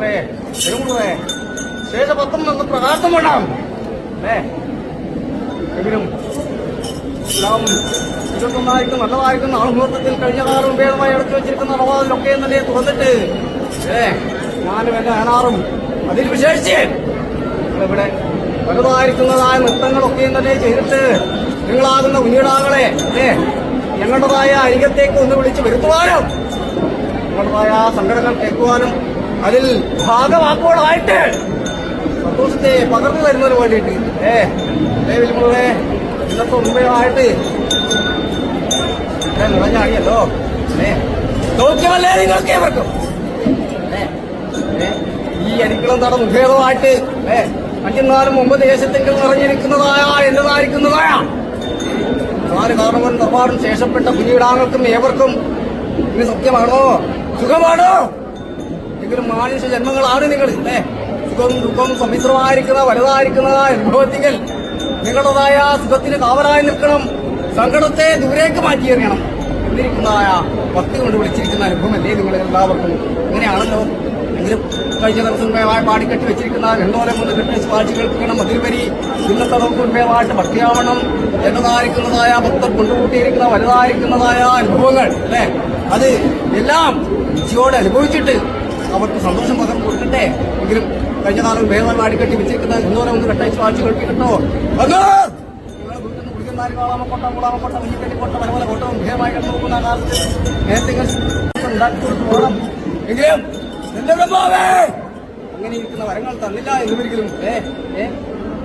പെരുമുളേ ശേഷപത്രം നിന്ന് പ്രകാശം വേണം അല്ലേ? എങ്കിലും എല്ലാം ഇതൊന്നായിരിക്കും നല്ലതായിട്ടും നാളെ മുഹൂർത്തത്തിൽ കഴിഞ്ഞ കാലം ഉപയോഗമായി അടച്ചു വെച്ചിരിക്കുന്ന അടവാതിലൊക്കെ തന്നെ തുറന്നിട്ട്? ഏ ഞാനും എന്റെ അനാറും അതിൽ വിശേഷിച്ച് ഇവിടെ വലുതായിരിക്കുന്നതായ നൃത്തങ്ങളൊക്കെയും തന്നെ ചെയ്തിട്ട് നിങ്ങളാകുന്ന കുഞ്ഞിടാകളെ ഏ ഞങ്ങളുടേതായ അരികത്തേക്ക് ഒന്ന് വിളിച്ച് വരുത്തുവാനും ഞങ്ങളുടേതായ സങ്കടങ്ങൾ കേൾക്കുവാനും അതിൽ ഭാഗമാക്കുകളായിട്ട് സന്തോഷത്തെ പകർന്നു തരുന്നതിന് വേണ്ടിയിട്ട്. ഏ ഏ ഇന്നത്തെ മുമ്പേമായിട്ട് ഞാൻ അടിയല്ലോ ഏ സൗഖ്യമല്ലേ നിങ്ങൾക്ക് ഈ അരിക്കളം തട മുഖേതമായിട്ട് ഏ അഞ്ചുനാലും മുമ്പ് ദേശത്തെങ്കിൽ നിറഞ്ഞിരിക്കുന്നതായ എന്നതായിരിക്കുന്നതായ നാല് കാരണവൻ നിർമ്മാണം ശേഷപ്പെട്ട കുഞ്ഞിടാങ്ങൾക്കും ഏവർക്കും ഇത് സത്യമാണോ? സുഖമാണോ? എങ്കിലും മാനുഷ്യ ജന്മങ്ങളാണ് നിങ്ങൾ ഏ സുഖം ദുഃഖം സമ്മിശ്രമായിരിക്കുന്ന വലുതായിരിക്കുന്ന അനുഭവത്തിങ്കിൽ നിങ്ങളുടേതായ സുഖത്തിന് കാവലായി നിൽക്കണം. സങ്കടത്തെ ദൂരേക്ക് മാറ്റിയെറിയണം എന്നിരിക്കുന്നതായ ഭക്തി കൊണ്ട് വിളിച്ചിരിക്കുന്ന അനുഭവമല്ലേ നിങ്ങൾ എല്ലാവർക്കും? ഇങ്ങനെയാണല്ലോ. എങ്കിലും കഴിഞ്ഞ ദിവസം പാടി പാടിക്കെട്ടി വെച്ചിരിക്കുന്ന രണ്ടോലം കൊണ്ട് കെട്ടി സ്വാഴ്ച കേൾപ്പിക്കണം. അതിലുപരി ഇന്നത്തെ നമുക്ക് ഭക്തിയാവണം എന്നതായിരിക്കുന്നതായ ഭക്തർ കൊണ്ടുകൂട്ടിയിരിക്കുന്ന വലുതായിരിക്കുന്നതായ അനുഭവങ്ങൾ അല്ലേ? അത് എല്ലാം ഇച്ചയോടെ അനുഭവിച്ചിട്ട് അവർക്ക് സന്തോഷം പകർന്നു കൊടുക്കട്ടെ. എങ്കിലും കഴിഞ്ഞ കാലം വേഗം അടിക്കട്ടി വെച്ചിരിക്കുന്ന രണ്ടോലം ഒന്ന് കെട്ടി വാച്ച് ബ്രഹ്മാവേ അങ്ങനെ ഇരിക്കുന്ന വരങ്ങൾ തന്നില്ല എന്നുവരികിലും ഏ ഏ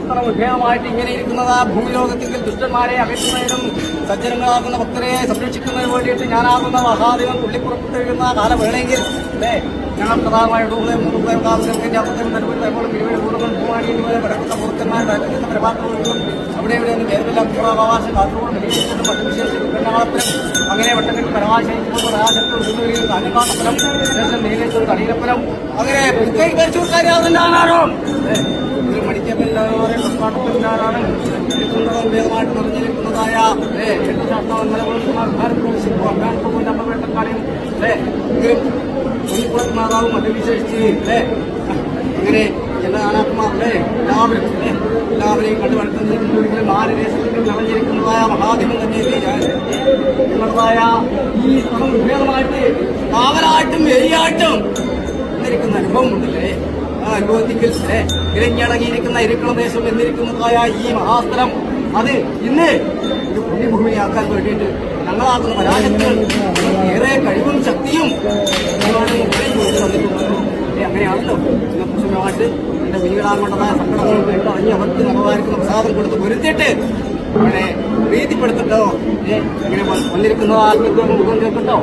ഇത്ര വിഭേയമായിട്ട് ഇങ്ങനെ ഇരിക്കുന്നത് ആ ഭൂമിലോകത്തെങ്കിൽ ദുഷ്ടന്മാരെ അകറ്റുന്നതിനും സജ്ജനങ്ങളാകുന്ന ഭക്തരെ സംരക്ഷിക്കുന്നതിന് വേണ്ടിയിട്ട് ഞാനാകുന്ന മഹാദേവൻ തുള്ളിപ്പുറപ്പെട്ടിരിക്കുന്ന കാലവേളയെങ്കിൽ അല്ലേ ഞങ്ങൾ മൂന്ന് പേർ കാവുകൾക്ക് ജാപത്തിനും നിലവിൽ എപ്പോഴും ഇരുവരും കൂടുതലും ഭൂമാടി ഇതുപോലെ വടക്കുന്ന പുറത്തന്മാർ തരക്കുന്ന പ്രഭാതങ്ങളും അവിടെ ഇവിടെ നിന്ന് പേരില്ല അവകാശ കാത്തുകൊണ്ട് വലിയ പട്ടുവിശേഷം അങ്ങനെ വട്ടക്കെട്ട് പരമാശയിക്കുമ്പോൾ പ്രകാശത്തിൽ ഉയർന്നുവരികയും കാഞ്ഞക്കാട്ടപ്പലം ശേഷം നീലേശ്വർ തടീരപ്പലം അങ്ങനെ തൃക്കൈകരിച്ചൂർക്കാരാകുന്നതാണോ ഒരു മണിക്കപ്പില്ലാതെ സുന്ദരം വേഗമായിട്ട് നിറഞ്ഞിരിക്കുന്നതായ എട്ട് ശാസ്ത്രം മാതാവും അത് വിശേഷിച്ച് ഏ അങ്ങനെ എല്ലാ ആനാത്മാക്കളെ എല്ലാവരും എല്ലാവരെയും കണ്ടു വളർത്തുന്നതിലും നാല് ദേശത്തിലും നിറഞ്ഞിരിക്കുന്നതായ മഹാദിനം തന്നെയല്ലേ ഈ സ്ഥലം ഭേദമായിട്ട് കാവലായിട്ടും എരിയായിട്ടും എന്നിരിക്കുന്ന അനുഭവം ഉണ്ടല്ലേ? ആ അനുഭവത്തിൽ ഇരഞ്ഞടങ്ങിയിരിക്കുന്ന ഇരിക്കുളദേശം എന്നിരിക്കുന്നതായ ഈ മഹാസ്ഥലം അത് ഇന്ന് ഒരു പുണ്യഭൂമിയാക്കാൻ വേണ്ടിയിട്ട് ഞങ്ങളാകുന്ന പരാജയത്തിൽ ഏറെ കഴിവും ശക്തിയും അങ്ങനെയാണല്ലോ. ഇന്ന് കുസുമമായിട്ട് എന്റെ വീടാകൊണ്ടതായ സങ്കടങ്ങൾ കേട്ടറിഞ്ഞ് അവർക്ക് നല്ലതായിരിക്കുന്ന പ്രസാദം കൊടുത്ത് പൊരുത്തിയിട്ട് അങ്ങനെ പ്രീതിപ്പെടുത്തിട്ടോ ഇങ്ങനെ ഇങ്ങനെ വന്നിരിക്കുന്നതാ മുഖം കേൾക്കട്ടോ?